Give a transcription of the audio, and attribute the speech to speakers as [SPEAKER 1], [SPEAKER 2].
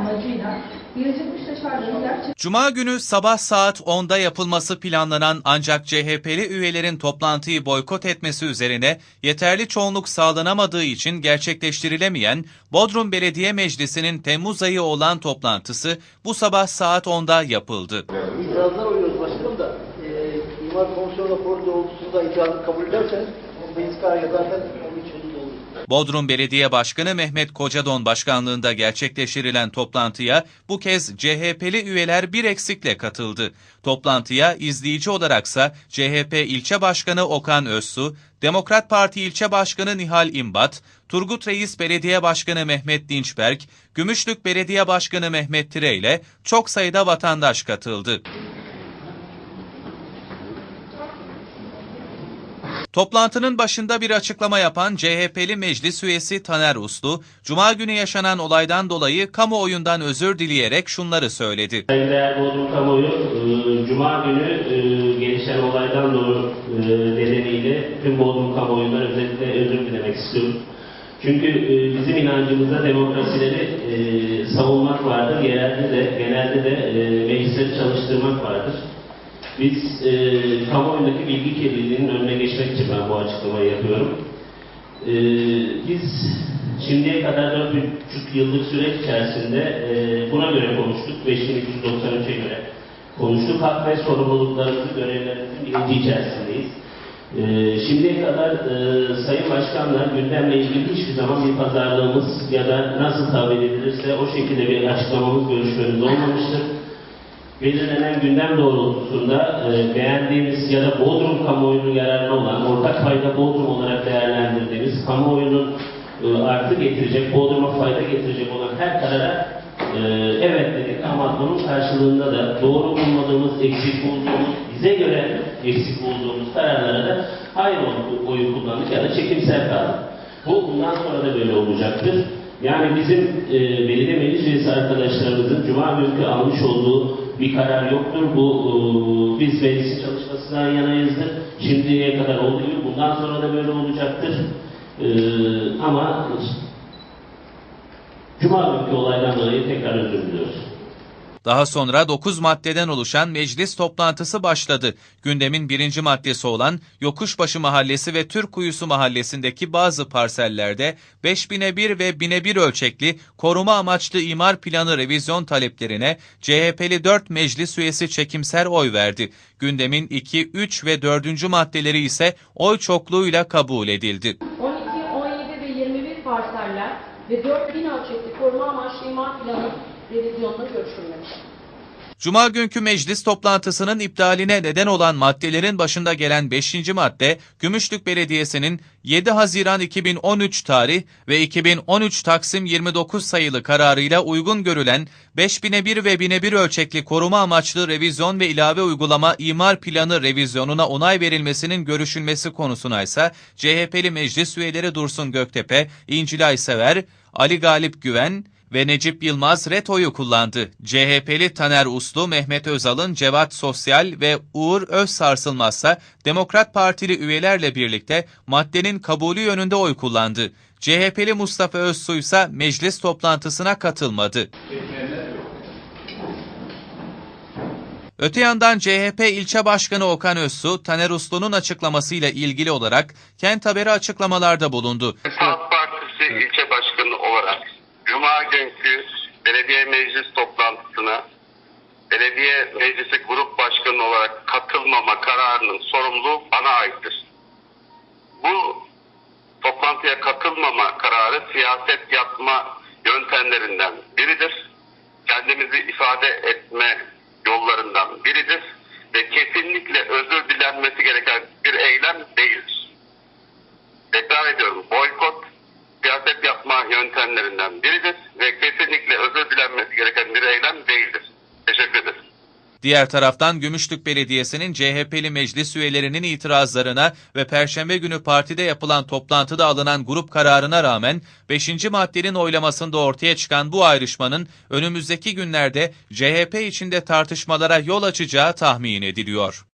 [SPEAKER 1] amacıyla
[SPEAKER 2] Cuma günü sabah saat 10'da yapılması planlanan ancak CHP'li üyelerin toplantıyı boykot etmesi üzerine yeterli çoğunluk sağlanamadığı için gerçekleştirilemeyen Bodrum Belediye Meclisi'nin Temmuz ayı olan toplantısı bu sabah saat 10'da yapıldı.
[SPEAKER 3] İtirazlar oluyoruz başkanım da e, İmar Komisyonu raporu doğrultusunda itirazı kabul ederseniz meclis kararı zaten.
[SPEAKER 2] Bodrum Belediye Başkanı Mehmet Kocadon başkanlığında gerçekleştirilen toplantıya bu kez CHP'li üyeler bir eksikle katıldı. Toplantıya izleyici olaraksa CHP ilçe başkanı Okan Özsu, Demokrat Parti ilçe başkanı Nihal İmbat, Turgut Reis Belediye Başkanı Mehmet Dinçberk, Gümüşlük Belediye Başkanı Mehmet Tire ile çok sayıda vatandaş katıldı. Toplantının başında bir açıklama yapan CHP'li meclis üyesi Taner Uslu, Cuma günü yaşanan olaydan dolayı kamuoyundan özür dileyerek şunları söyledi.
[SPEAKER 4] Saygıdeğer Bodrum kamuoyu, e, Cuma günü e, gelişen olaydan dolayı e, nedeniyle tüm Bodrum kamuoyundan özellikle özür dilemek istiyorum. Çünkü bizim inancımızda demokrasileri savunmak vardır, yerelde de, genelde de meclisleri çalıştırmak vardır. Biz e, kamuoyundaki bilgi kirliliğinin önüne geçmek için ben bu açıklamayı yapıyorum. E, biz şimdiye kadar 4,5 yıllık süreç içerisinde e, buna göre konuştuk. 5293'e göre konuştuk. Hak ve sorumluluklarımızı, görevlerimizin bilinci içerisindeyiz. E, şimdiye kadar e, Sayın Başkanla gündemle ilgili hiçbir zaman bir pazarlığımız ya da nasıl tabir edilirse o şekilde bir açıklamamız, görüşmemiz olmamıştır belirlenen gündem doğrultusunda e, beğendiğimiz ya da Bodrum kamuoyunun yararına olan ortak fayda Bodrum olarak değerlendirdiğimiz kamuoyunun e, artı getirecek, Bodrum'a fayda getirecek olan her karara e, evet dedik ama bunun karşılığında da doğru bulmadığımız, eksik bulduğumuz, bize göre eksik bulduğumuz kararlara da hayır oyu kullandık ya da çekimsel kaldık. Bu bundan sonra da böyle olacaktır. Yani bizim e, belediye meclis arkadaşlarımızın Cuma günkü almış olduğu bir karar yoktur. Bu e, biz meclisin çalışmasından yanayızdır. Şimdiye kadar olduğu gibi bundan sonra da böyle olacaktır. E, ama Cuma günkü olaydan dolayı tekrar özür diliyoruz.
[SPEAKER 2] Daha sonra 9 maddeden oluşan meclis toplantısı başladı. Gündemin birinci maddesi olan Yokuşbaşı Mahallesi ve Türkuyusu Mahallesi'ndeki bazı parsellerde 5000'e 1 ve 1000'e 1 ölçekli koruma amaçlı imar planı revizyon taleplerine CHP'li 4 meclis üyesi çekimser oy verdi. Gündemin 2, 3 ve 4. maddeleri ise oy çokluğuyla kabul edildi.
[SPEAKER 5] 12, 17 ve 21 parseller ve 4000 ölçekli koruma amaçlı imar planı revizyonuna görüşülmemiş.
[SPEAKER 2] Cuma günkü meclis toplantısının iptaline neden olan maddelerin başında gelen 5. madde, Gümüşlük Belediyesi'nin 7 Haziran 2013 tarih ve 2013 Taksim 29 sayılı kararıyla uygun görülen 5000'e 1 ve 1000'e 1 ölçekli koruma amaçlı revizyon ve ilave uygulama imar planı revizyonuna onay verilmesinin görüşülmesi konusuna ise CHP'li meclis üyeleri Dursun Göktepe, İncilay Sever, Ali Galip Güven, ve Necip Yılmaz retoyu kullandı. CHP'li Taner Uslu, Mehmet Özal'ın Cevat Sosyal ve Uğur Özsarsılmazsa Demokrat Partili üyelerle birlikte maddenin kabulü yönünde oy kullandı. CHP'li Mustafa Özsu ise meclis toplantısına katılmadı. Öte yandan CHP ilçe başkanı Okan Özsu, Taner Uslu'nun açıklamasıyla ilgili olarak kent haberi açıklamalarda bulundu.
[SPEAKER 6] Halk Partisi ilçe Cuma günkü belediye meclis toplantısına belediye meclisi grup başkanı olarak katılmama kararının sorumluluğu bana aittir. Bu toplantıya katılmama kararı siyaset yapma yöntemlerinden biridir. Kendimizi ifade etme yollarından biridir ve kesinlikle özür dilenmesi gereken bir eylem değildir. Tekrar ediyorum boykot siyaset yapma yöntemlerinden biridir ve kesinlikle özür dilenmesi gereken bir eylem değildir. Teşekkür ederim.
[SPEAKER 2] Diğer taraftan Gümüşlük Belediyesi'nin CHP'li meclis üyelerinin itirazlarına ve Perşembe günü partide yapılan toplantıda alınan grup kararına rağmen 5. maddenin oylamasında ortaya çıkan bu ayrışmanın önümüzdeki günlerde CHP içinde tartışmalara yol açacağı tahmin ediliyor.